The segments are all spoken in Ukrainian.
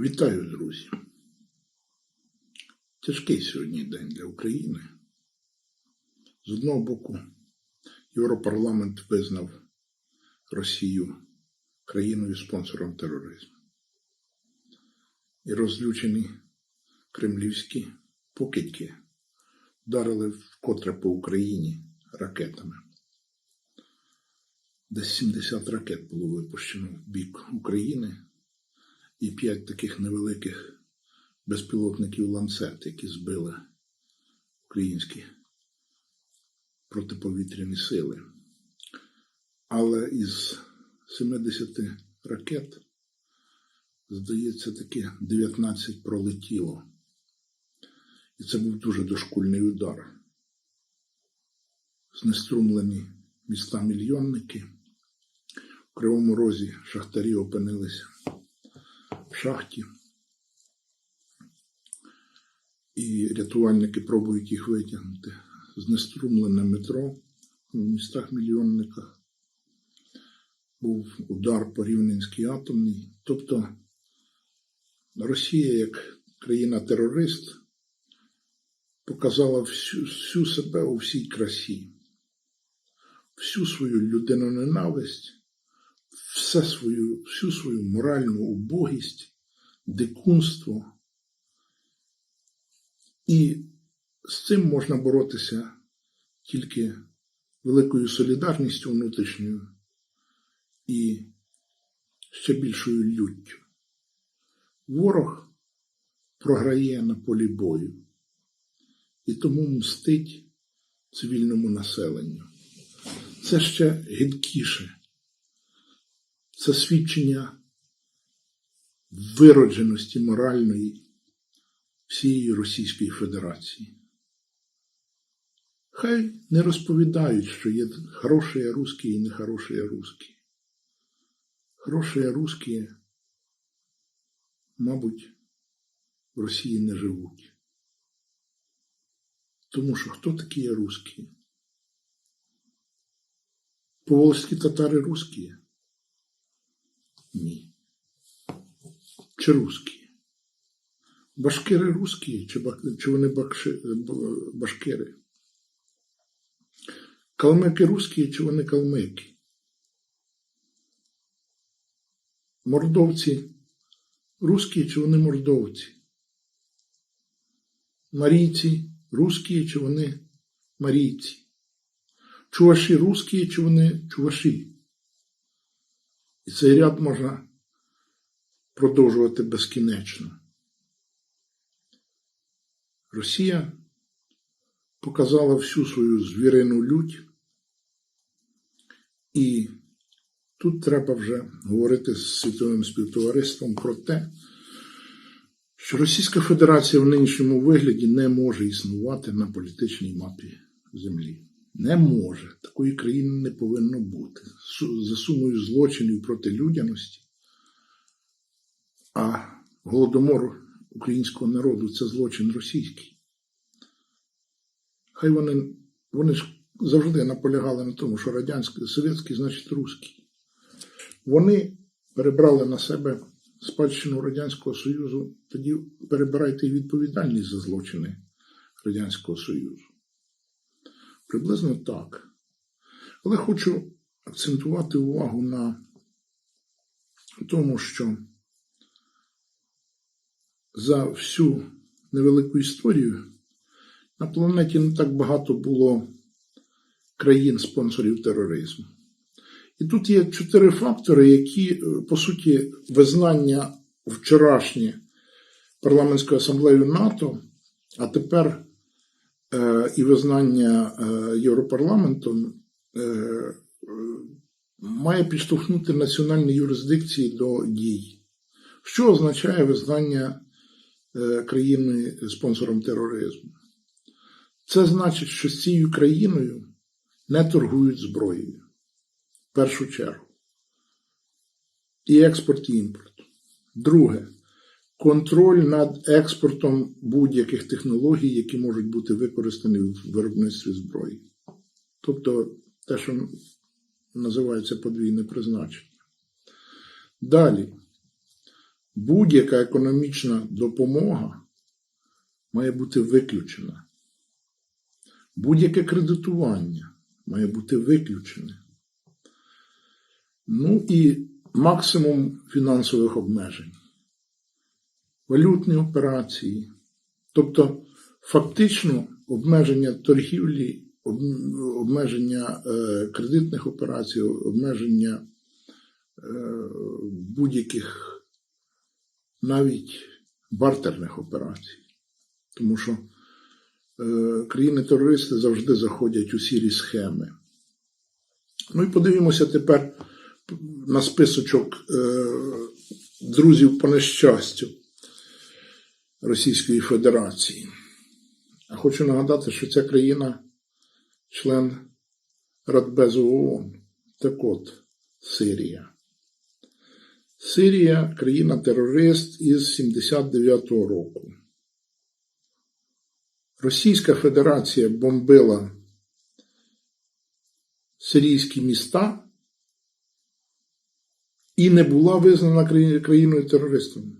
Вітаю, друзі. Тяжкий сьогодні день для України. З одного боку, Європарламент визнав Росію країною спонсором тероризму. І розлючені кремлівські покидьки вдарили вкотре по Україні ракетами. Десь 70 ракет було випущено в бік України і п'ять таких невеликих безпілотників ланцет, які збили українські протиповітряні сили. Але із 70 ракет, здається, таки 19 пролетіло. І це був дуже дошкульний удар. Знеструмлені міста мільйонники. В Кривому Розі шахтарі опинилися шахті. І рятувальники пробують їх витягнути. Знеструмлене метро в містах-мільйонниках. Був удар по Рівненській атомній. Тобто Росія як країна-терорист показала всю, всю себе у всій красі, всю свою людиноненависть, все свою, всю свою моральну убогість, дикунство. І з цим можна боротися тільки великою солідарністю внутрішньою і ще більшою люттю. Ворог програє на полі бою і тому мстить цивільному населенню. Це ще гидкіше. Це свідчення виродженості моральної всієї Російської Федерації. Хай не розповідають, що є хороші русські і нехороші русські. Хороші русські, мабуть, в Росії не живуть. Тому що хто такі є русські? Поволжські татари русські? Ні. Чи русські? Башкири русські, чи, бак- чи вони бакши, башкири? Калмики русські, чи вони калмики? Мордовці русські, чи вони мордовці? Марійці русські, чи вони марійці? Чуваші русські, чи вони чуваші? І цей ряд можна продовжувати безкінечно. Росія показала всю свою звірину лють, і тут треба вже говорити з світовим співтовариством про те, що Російська Федерація в нинішньому вигляді не може існувати на політичній мапі Землі. Не може. Такої країни не повинно бути. За сумою злочинів проти людяності. А голодомор українського народу це злочин російський. Хай вони, вони ж завжди наполягали на тому, що радянський, совєтський значить русський. Вони перебрали на себе спадщину Радянського Союзу, тоді перебирайте і відповідальність за злочини Радянського Союзу. Приблизно так. Але хочу акцентувати увагу на тому, що за всю невелику історію на планеті не так багато було країн-спонсорів тероризму. І тут є чотири фактори, які, е, по суті, визнання вчорашнє парламентською асамблеєю НАТО, а тепер і визнання е, Європарламентом е, е, має підштовхнути національні юрисдикції до дій. Що означає визнання е, країни спонсором тероризму? Це значить, що з цією країною не торгують зброєю. В першу чергу. І експорт, і імпорт. Друге. Контроль над експортом будь-яких технологій, які можуть бути використані в виробництві зброї. Тобто те, що називається подвійне призначення. Далі. будь-яка економічна допомога має бути виключена. Будь-яке кредитування має бути виключене. Ну і максимум фінансових обмежень, валютні операції, тобто фактично обмеження торгівлі, обмеження е, кредитних операцій, обмеження е, будь-яких навіть бартерних операцій. Тому що е, країни-терористи завжди заходять у сірі схеми. Ну і подивимося тепер на списочок друзів по нещастю Російської Федерації. А хочу нагадати, що ця країна член Радбезу ООН. Так от, Сирія. Сирія країна-терорист із 79-го року. Російська Федерація бомбила сирійські міста і не була визнана країною терористом.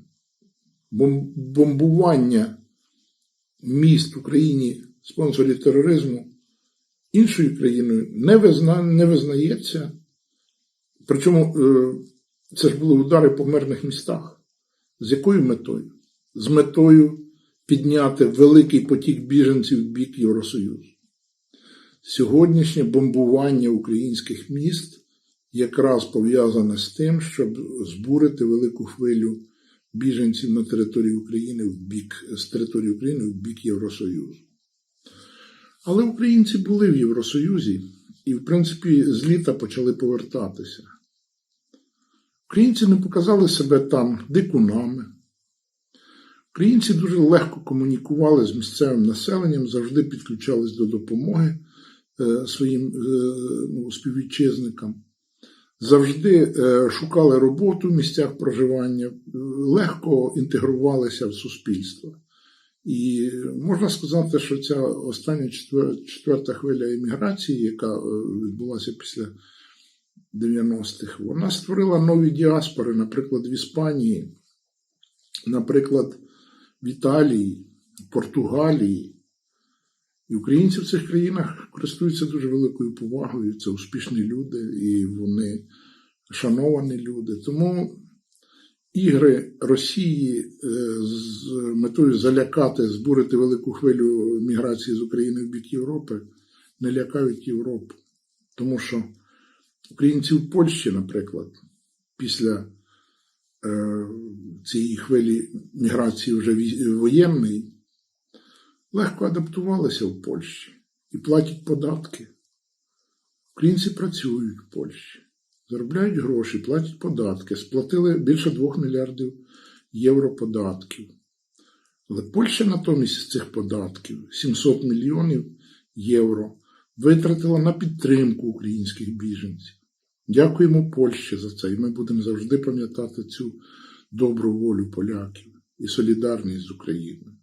Бом- Бомбування міст в Україні спонсорів тероризму іншою країною не, визна, не визнається. Причому е, це ж були удари по мирних містах. З якою метою? З метою підняти великий потік біженців в бік Євросоюзу. Сьогоднішнє бомбування українських міст якраз пов'язане з тим, щоб збурити велику хвилю біженців на території України в бік, з території України в бік Євросоюзу. Але українці були в Євросоюзі і, в принципі, з літа почали повертатися. Українці не показали себе там дикунами. Українці дуже легко комунікували з місцевим населенням, завжди підключались до допомоги е, своїм е, ну, співвітчизникам, завжди е, шукали роботу в місцях проживання, легко інтегрувалися в суспільство. І можна сказати, що ця остання четверта хвиля еміграції, яка е, відбулася після 90-х, вона створила нові діаспори, наприклад, в Іспанії, наприклад, в Італії, Португалії. І українці в цих країнах користуються дуже великою повагою. Це успішні люди, і вони шановані люди. Тому ігри Росії е, з метою залякати, збурити велику хвилю міграції з України в бік Європи не лякають Європу. Тому що українці в Польщі, наприклад, після е, цієї хвилі міграції вже воєнної, легко адаптувалися в Польщі і платять податки. Українці працюють в Польщі, заробляють гроші, платять податки, сплатили більше 2 мільярдів євро податків. Але Польща натомість з цих податків 700 мільйонів євро витратила на підтримку українських біженців. Дякуємо Польщі за це, і ми будемо завжди пам'ятати цю добру волю поляків і солідарність з Україною.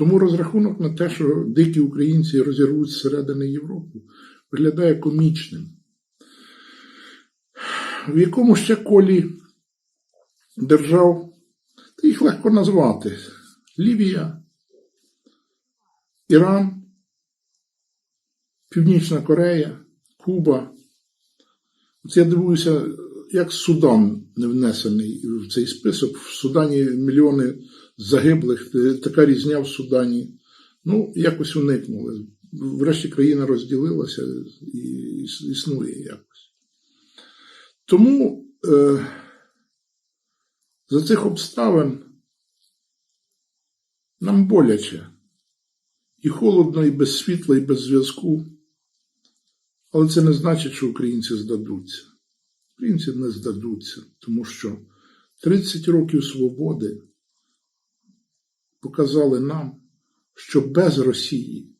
Тому розрахунок на те, що дикі українці розірвуть зсередини Європу, виглядає комічним. В якому ще колі держав, та їх легко назвати: Лівія, Іран, Північна Корея, Куба. От я дивуюся, як Судан не внесений в цей список. В Судані мільйони загиблих, е, така різня в Судані. Ну, якось уникнули. Врешті країна розділилася і існує якось. Тому е, за цих обставин нам боляче. І холодно, і без світла, і без зв'язку. Але це не значить, що українці здадуться. Українці не здадуться, тому що 30 років свободи показали нам, що без Росії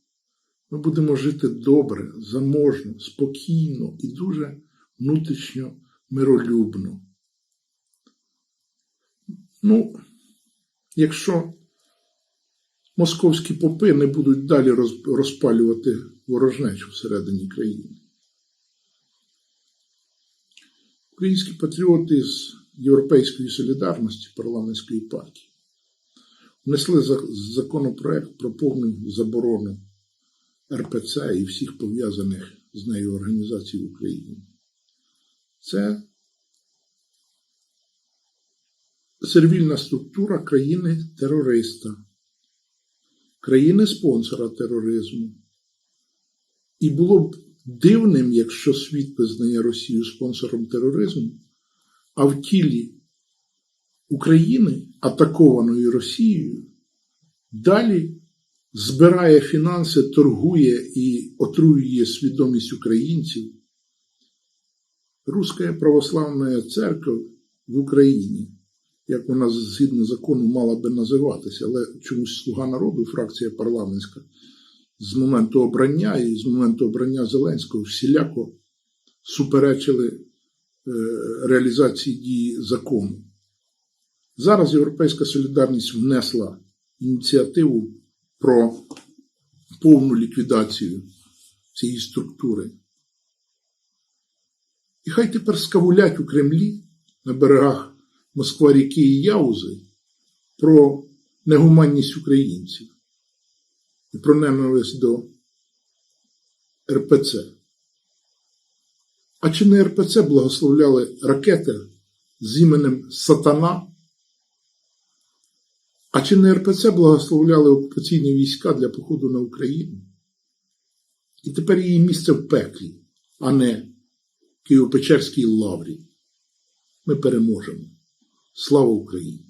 ми будемо жити добре, заможно, спокійно і дуже внутрішньо миролюбно. Ну, якщо московські попи не будуть далі роз- розпалювати ворожнечу всередині країни. Українські патріоти з Європейської солідарності парламентської партії внесли законопроект про повну заборону РПЦ і всіх пов'язаних з нею організацій в Україні. Це сервільна структура країни-терориста, країни-спонсора тероризму. І було б дивним, якщо світ визнає Росію спонсором тероризму, а в тілі України, атакованої Росією, далі збирає фінанси, торгує і отруює свідомість українців. Руська православна церква в Україні, як вона згідно закону мала би називатися, але чомусь слуга народу, фракція парламентська, з моменту обрання і з моменту обрання Зеленського всіляко суперечили е, реалізації дії закону. Зараз Європейська солідарність внесла ініціативу про повну ліквідацію цієї структури. І хай тепер скавулять у Кремлі на берегах Москва ріки і Яузи про негуманність українців і про ненависть до РПЦ. А чи не РПЦ благословляли ракети з іменем Сатана? А чи не РПЦ благословляли окупаційні війська для походу на Україну? І тепер її місце в пеклі, а не Києво-Печерській лаврі. Ми переможемо. Слава Україні!